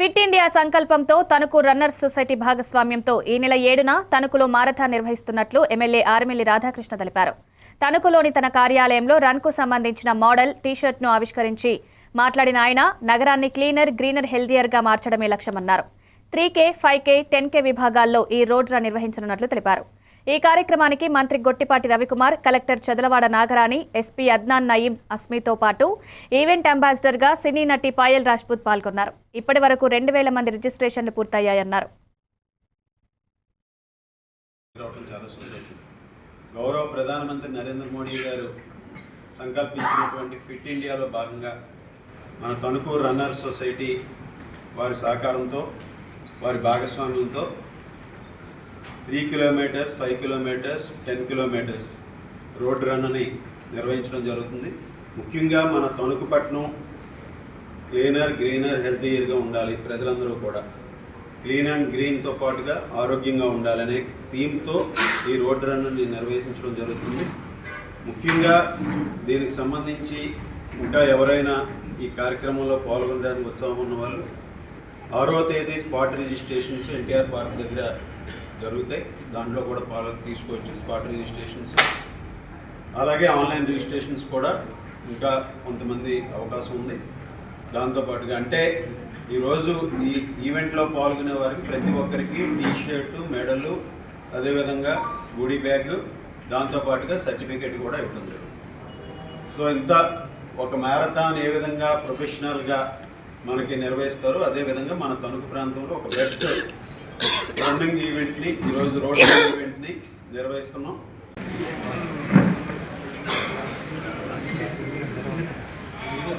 Fit India సంకల్పంతో Tanuku runners society భాగస్వామ్యంతో ఈ నెల ఏడున తణుకులో మారథాన్ నిర్వహిస్తున్నట్లు ఎమ్మెల్యే ఆర్మిల్లి రాధాకృష్ణ తెలిపారు. తణుకులోని తన కార్యాలయంలో రన్కు సంబంధించిన మోడల్ టీషర్ట్ను ఆవిష్కరించి మాట్లాడిన ఆయన నగరాన్ని క్లీనర్ గ్రీనర్ హెల్దియర్గా మార్చడమే లక్ష్యమన్నారు. Three K five K ten K విభాగాల్లో ఈ రోడ్ రన్ నిర్వహించనున్నట్లు తెలిపారు. ఈ కార్యక్రమానికి మంత్రి గొట్టిపాటి రవికుమార్ కలెక్టర్ చదలవాడ నాగరాణి ఎస్పీ అద్నాన్ నయీం అస్మితో పాటు ఈవెంట్ అంబాసిడర్గా సినీ నటి పాయల్ రాజ్పూత్ పాల్గొన్నారు. ఇప్పటి వరకు రెండు వేల మంది రిజిస్ట్రేషన్లు పూర్తయ్యాయన్నారు. గౌరవ ప్రధానమంత్రి నరేంద్ర మోడీ గారు సంకల్పించినటువంటి ఫిట్ ఇండియాలో భాగంగా మన తణుకు రన్నర్ సొసైటీ వారి సహకారంతో వారి భాగస్వామ్యంతో three kilometres five kilometres ten kilometres road run అని నిర్వహించడం జరుగుతుంది. ముఖ్యంగా మన తణుకు పట్టణం క్లీనర్ గ్రీనర్ హెల్తీయర్గా ఉండాలి ప్రజలందరూ కూడా. క్లీన్ అండ్ గ్రీన్తో పాటుగా ఆరోగ్యంగా ఉండాలనే థీమ్తో ఈ రోడ్ రన్ని నిర్వహించడం జరుగుతుంది. ముఖ్యంగా దీనికి సంబంధించి ఇంకా ఎవరైనా ఈ కార్యక్రమంలో పాల్గొనడానికి ఉత్సాహం ఉన్న వాళ్ళు ఆరో తేదీ స్పాట్ రిజిస్ట్రేషన్స్ ఎన్టీఆర్ పార్క్ దగ్గర జరుగుతాయి. దాంట్లో కూడా పాలు తీసుకోవచ్చు స్పాట్ రిజిస్ట్రేషన్స్. అలాగే ఆన్లైన్ రిజిస్ట్రేషన్స్ కూడా ఇంకా కొంతమంది అవకాశం ఉంది. దాంతోపాటుగా అంటే ఈరోజు ఈ ఈవెంట్లో పాల్గొనే వారికి ప్రతి ఒక్కరికి టీ షర్టు మెడలు అదేవిధంగా గుడి బ్యాగ్ దాంతోపాటుగా సర్టిఫికేట్ కూడా ఇవ్వడం జరుగుతుంది. సో ఇంత ఒక మ్యారథాన్ ఏ విధంగా ప్రొఫెషనల్గా మనకి నిర్వహిస్తారో అదేవిధంగా మన తణుకు ప్రాంతంలో ఒక బెస్ట్ రన్నింగ్ ఈవెంట్ని ఈరోజు రోడ్ ఈవెంట్ని నిర్వహిస్తున్నాం.